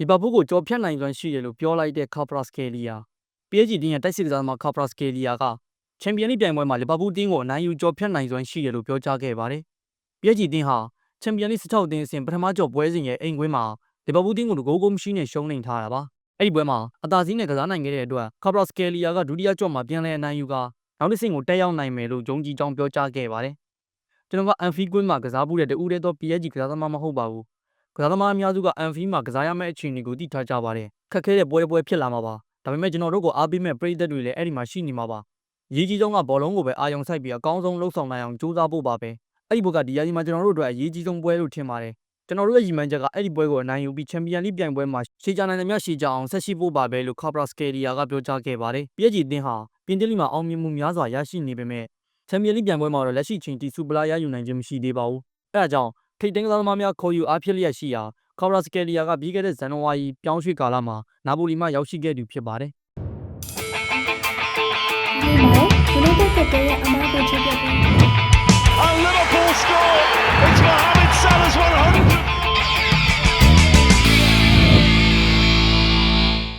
လီဗာပူးကိုကြော်ဖြတ်နိုင်စွမ်းရှိတယ်လို့ပြောလိုက်တဲ့ကာပရာစကယ်လီယာ PSG တင်းရဲ့တိုက်စစ်ကစားသမားကာပရာစကယ်လီယာကချန်ပီယံလိပြိုင်ပွဲမှာလီဗာပူးတင်းကိုအနိုင်ယူကြော်ဖြတ်နိုင်စွမ်းရှိတယ်လို့ပြောကြားခဲ့ပါတယ်။ PSG တင်းဟာချန်ပီယံလိ16တင်းအဆင့်ပထမကြော်ပွဲစဉ်ရဲ့အိမ်ကွင်းမှာလီဗာပူးတင်းကိုတကိုးကိုမရှိနဲ့ရှုံးနိမ့်ထားတာပါ။အဲ့ဒီပွဲမှာအသာစီးနဲ့ကစားနိုင်ခဲ့တဲ့အတွက်ကာပရာစကယ်လီယာကဒုတိယကြော်မှာပြန်လည်အနိုင်ယူကာနောက်တစ်ဆင့်ကိုတက်ရောက်နိုင်မယ်လို့ယုံကြည်ကြောင်းပြောကြားခဲ့ပါတယ်။ကျွန်တော်ကအန်ဖီကွင်းမှာကစားမှုတဲ့တူးတဲ့တော့ PSG ကစားသမားမဟုတ်ပါဘူး။ ကစားသမားအများစုကအန်ဖီမှာကစားရမယ့်အခြေအနေကိုသိထားကြပါတယ်။ခက်ခဲတဲ့ပွဲတစ်ပွဲဖြစ်လာမှာပါ။ဒါပေမဲ့ကျွန်တော်တို့ကိုအားပေးမဲ့ပရိသတ်တွေလည်းအဲ့ဒီမှာရှိနေမှာပါ။ရေးကြီးဆုံးကဘောလုံးကိုပဲအာရုံစိုက်ပြီးအကောင်းဆုံးလှုပ်ဆောင်နိုင်အောင်ကြိုးစားဖို့ပါပဲ။အဲ့ဒီဘက်ကဒီယာဒီမှာကျွန်တော်တို့အတွက်အရေးကြီးဆုံးပွဲလို့ထင်ပါတယ်။ကျွန်တော်တို့ရဲ့ရည်မှန်းချက်ကအဲ့ဒီပွဲကိုအနိုင်ယူပြီးချန်ပီယံလိပြိုင်ပွဲမှာရှေ့ချနိုင်သမျှရှေ့ချအောင်ဆက်ရှိဖို့ပါပဲလို့ကာပရာစကယ်လီယာကပြောကြားခဲ့ပါတယ်။ PSG အသင်းဟာပြင်သစ်လိမှာအောင်မြင်မှုများစွာရရှိနေပေမဲ့ချန်ပီယံလိပြိုင်ပွဲမှာတော့လက်ရှိချိန်ထိစူပလာရယူနိုင်ခြင်းမရှိသေးပါဘူး။အဲဒါကြောင့် ထိတ်သိမ်းကစားသမားများခေါ်ယူအားဖြစ်လျက်ရှိရာကာဗရာစကယ်လီယာကပြီးခဲ့တဲ့ဇန်နဝါရီပြောင်းရွှေ့ကာလမှာနာပိုလီမှရောက်ရှိခဲ့သူဖြစ်ပါတယ်ဒီမှာဒီလိုတဲ့ကတဲ့ရဲ့အမားကိုချပြပေး